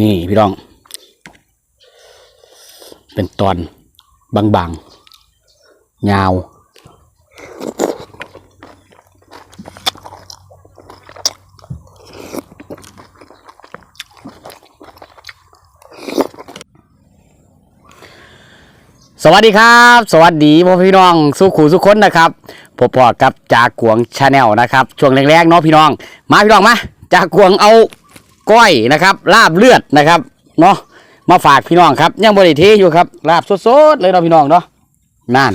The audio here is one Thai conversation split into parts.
นี่พี่น้อง เป็นตอนบางๆยาวสวัสดีครับ สวัสดีพ่อพี่น้องสุขูสุขคนนะครับพบปอกับจากกวงชาแนลนะครับ ช่วงแรกๆเนาะพี่น้อง มาพี่น้องมาจากกวงเอา ก้อยนะครับ ลาบเลือดนะครับเนาะมาฝากพี่น้องครับ ยังบริเทอยู่ครับ ลาบสดๆเลยเนาะพี่น้องเนาะนั่น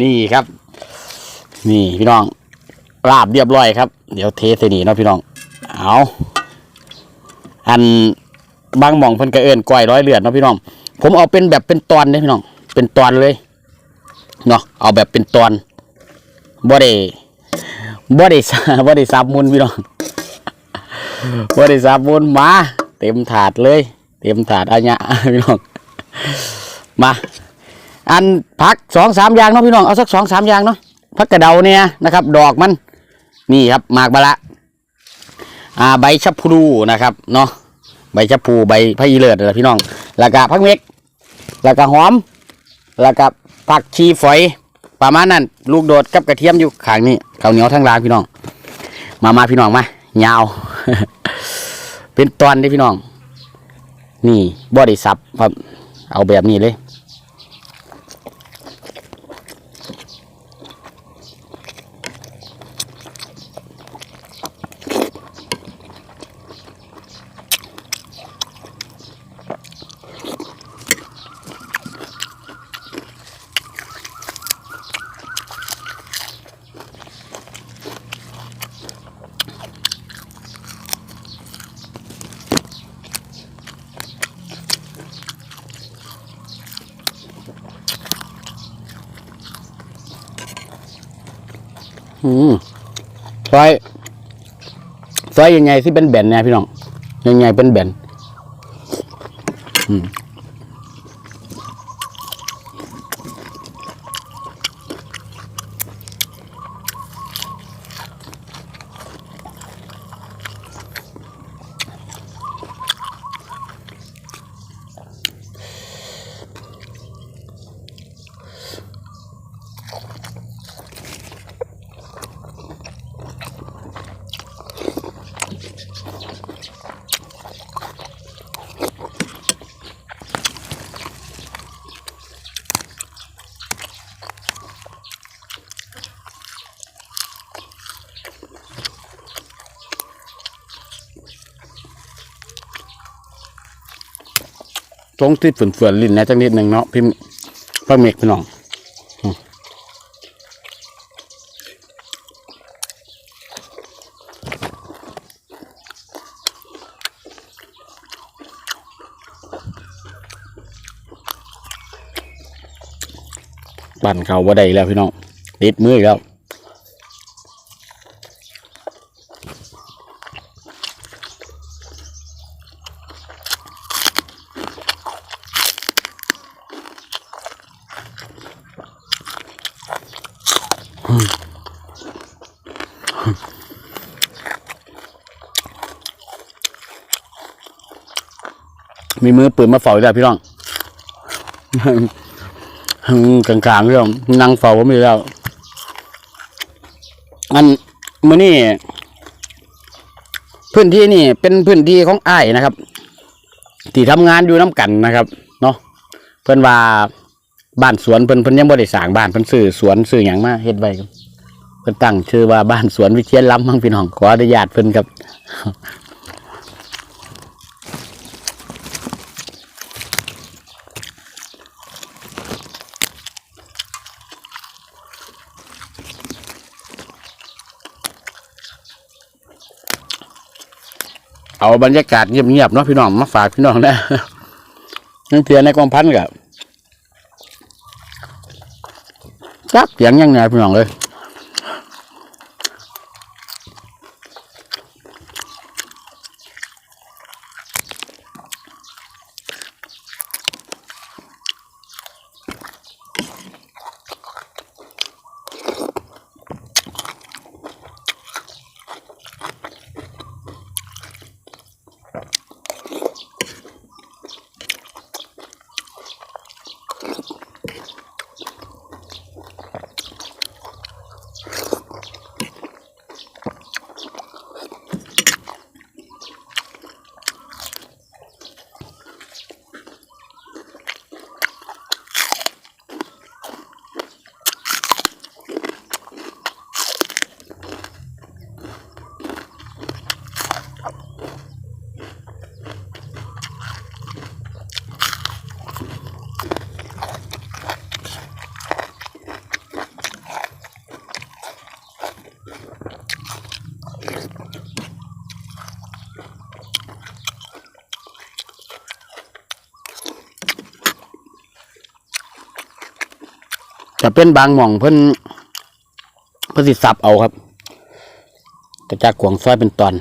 นี่ครับ นี่พี่น้อง ลาบเรียบร้อยครับ เดี๋ยวเทใส่นี่เนาะพี่น้อง เอาอันบางหม่องเพิ่นก็เอินก้อยร้อยเลือดเนาะพี่น้อง ผมเอาเป็นแบบเป็นตอนเนี่ยพี่น้อง เป็นตอนเลยเนาะเอาแบบเป็นตอนบ่ได้บ่ได้สบ่ได้สับมุนพี่น้อง บ่ได้สับมุนมา เต็มถาดเลย เต็มถาดอันเนี้ยพี่น้องมาอันพักสองสามอย่างเนาะพี่น้องเอาสักสองสามอย่างเนาะพักกระเดาเนี่ยนะครับ ดอกมัน นี่ครับหมากบะละอ่าใบชะพลูนะครับเนาะใบชะพูใบพะอีเลิศอะไรพี่น้องแล้วก็พักเม็กแล้วก็หอม แล้วก็ผักชีฝอยประมาณนั้น ลูกโดดกับกระเทียมอยู่ข้างนี้ข้าวเหนียวทั้งรางพี่น้อง มามาพี่น้องมายาว เป็นตอนเด้พี่น้อง นี่บอดี้ซับครับ เอาแบบนี้เลย อืมซอยซอยยังไงที่เป็นแบนเนี่ยพี่น้องยังไงเป็นแบนอืม ตรงที่ฝืนๆลิ้นนะจังนิดหนึ่งเนาะพี่พ่อเมกพี่น้องปั่นเขาบ่าได้แล้วพี่น้องติดมืออีกแล้ว มีมือปืนมาเฝ้าอีกแล้วพี่น้องกลางๆพี่น้องนั่งเฝ้าผมอีกแล้ว อันมื้อนี้พื้นที่นี่เป็นพื้นที่ของอ้ายนะครับ ที่ทำงานอยู่น้ำกันนะครับเนาะเพิ่อนว่าบ้านสวนเพิ่นเพิ่นยังบ่ได้สร้างบ้านเพิ่นซื้อสวนซื้อหยังมาเฮ็ดไว้ครับเพิ่นตั้งชื่อว่าบ้านสวนวิเชียรล้ำมั้งพี่น้องขออนุญาตเพิ่นครับ เอาบรรยากาศเงียบๆเนาะพี่น้องมาฝากพี่น้องนะนั่งเทียนในกองพันกับจับเสียงยังไงพี่น้องเลย จะเป็นบางหม่องเพิ่นเพิ่นสิสับเอาครับกระจากขวงซอยเป็นตอน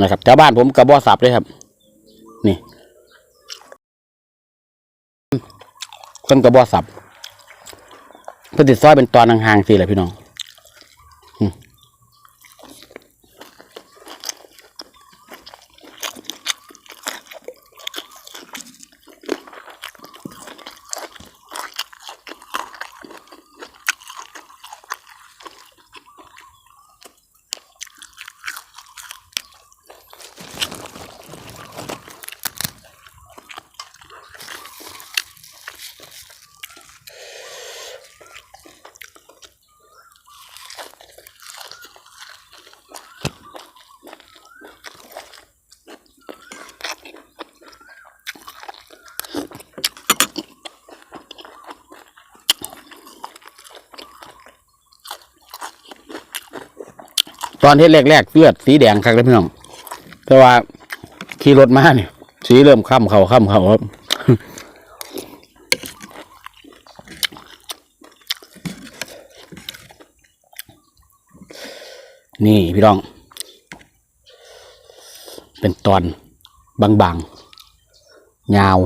นะครับแถวบ้านผมกระบอกสับเลยครับ นี่เพิ่นกระบอกสับเพิ่นติดซอยเป็นตอนห่างๆสิแหละพี่น้อง ตอนเที่แรกๆเลือดสีแดงครับพี่น้อง แต่ว่าขี่รถมาเนี่ยสีเริ่มค่ำเขาค่ำเขาครับนี่พี่น้อง เป็นตอนบางๆยาว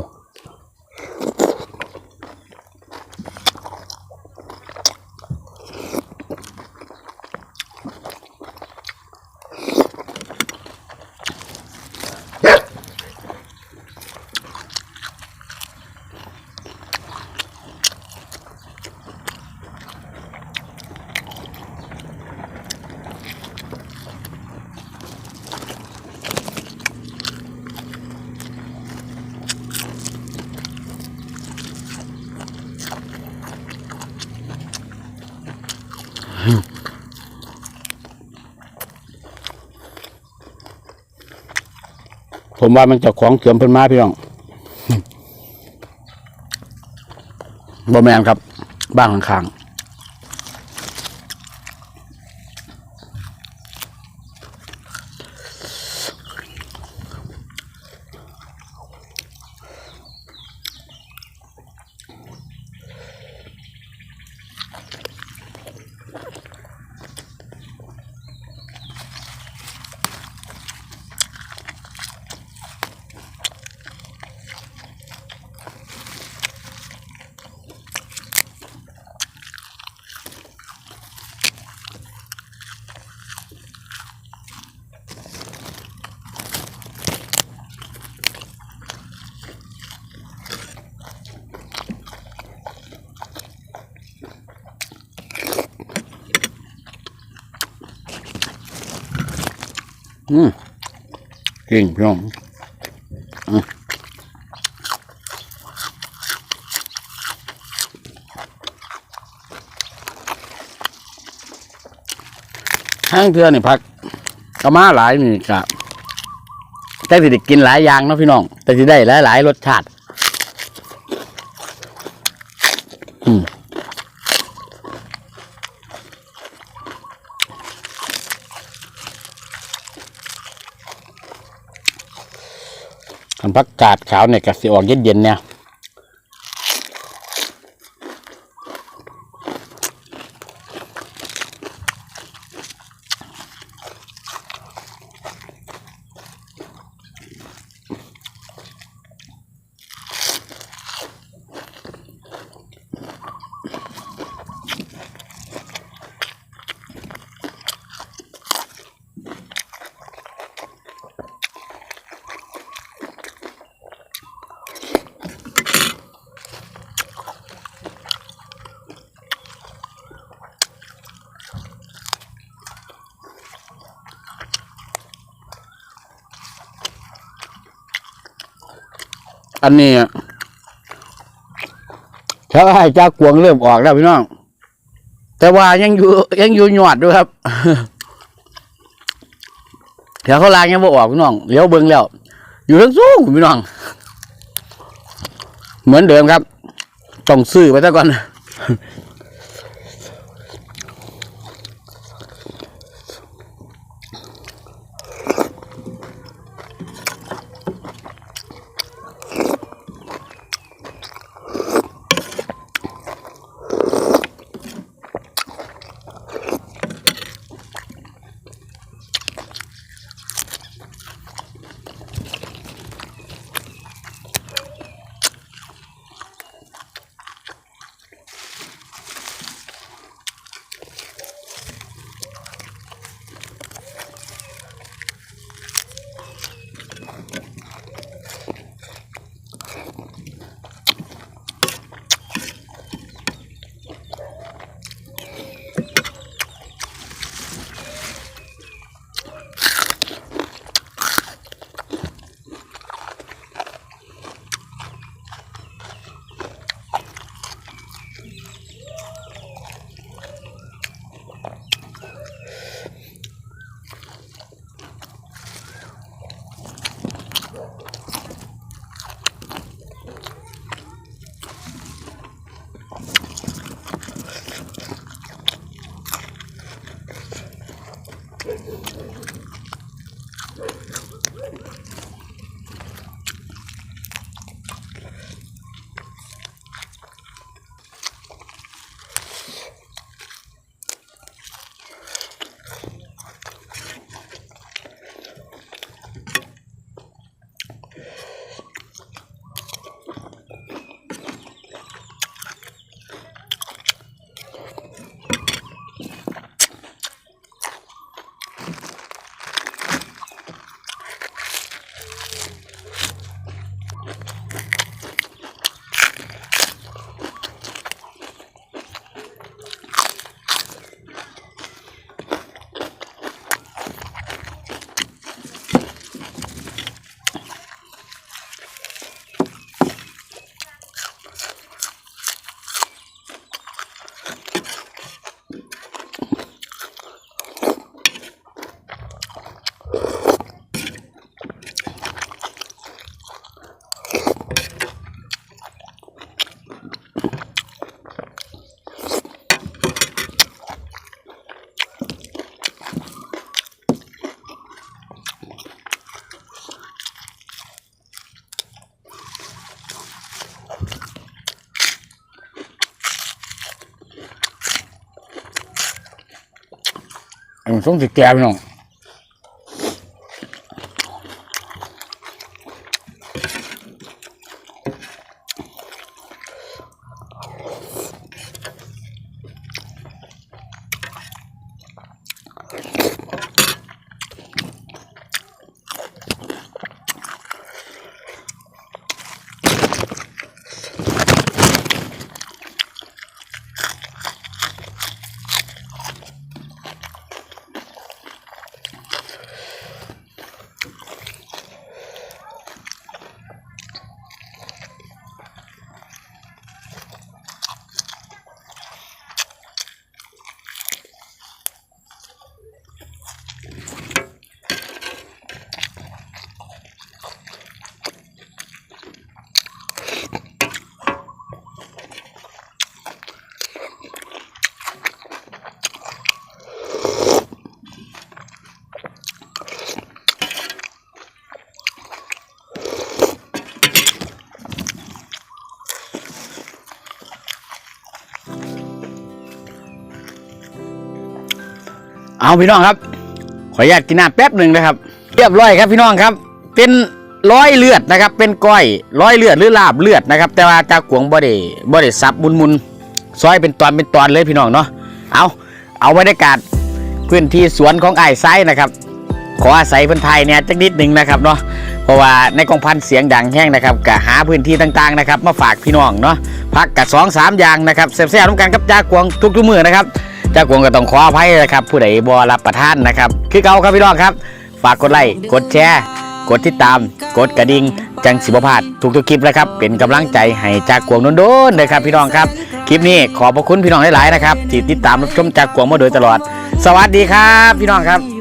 ผมว่ามันเจะของเสื่อมเพิ่นมาพี่น้องบ่แมนครับ บ้านข้างๆ อืมเก่งพี่น้องอืมห้างเทือนี่พักก็มาหลายนี่กะแต่สิได้กินหลายอย่างเนาะพี่น้อง แต่สิได้หลายหลายรสชาติ อืม คันพักกาดขาวเนี่ยกะสิออกเย็นๆเนี่ย อันนี้แถวให้จากกวงเริ่มออกแล้วพี่น้อง แต่ว่ายังอยู่ยังอยู่หยอดด้วยครับเดี๋ยวเขาลางยังบ่ออกพี่น้องเลี้ยวเบิ้งแล้ว อยู่ทั้งสู้พี่น้อง เหมือนเดิมครับ ต้องซื้อไปซะก่อน สงสิแก่พี่น้อง เอาพี่น้องครับ ขออนุญาตกินน้ำแป๊บหนึ่งนะครับ เรียบร้อยครับพี่น้องครับ เป็นร้อยเลือดนะครับ เป็นก้อยร้อยเลือดหรือลาบเลือดนะครับ แต่ว่าจากขวงบ่ได้บ่ได้ซับมุนมุนซอยเป็นตอนเป็นตอนเลยพี่น้องเนาะเอาเอาบรรยากาศพื้นที่สวนของไอ้ไซนะครับ ขออาศัยพื้นไทยเนี่ยจักนิดหนึ่งนะครับเนาะเพราะว่าในกองพันเสียงดังแห้งนะครับกะหาพื้นที่ต่างๆนะครับ มาฝากพี่น้องเนาะพักกับสองสามอย่างนะครับแซ่บๆร่วมกันกับจากกวงทุกๆมือนะครับ จากวงก็ต้องขออภัยนะครับ ผู้ใดบ่รับประทานนะครับ คือเก่าครับพี่น้องครับ ฝากกดไลค์กดแชร์ กดติดตาม กดกระดิ่งจังสิบพลาดทุกๆคลิปนะครับ เป็นกำลังใจให้จากกวงโดนๆเลยครับพี่น้องครับ คลิปนี้ขอบพระคุณพี่น้องหลายๆนะครับที่ติดตามรับชมจากกวงมาโดยตลอด สวัสดีครับ พี่น้องครับ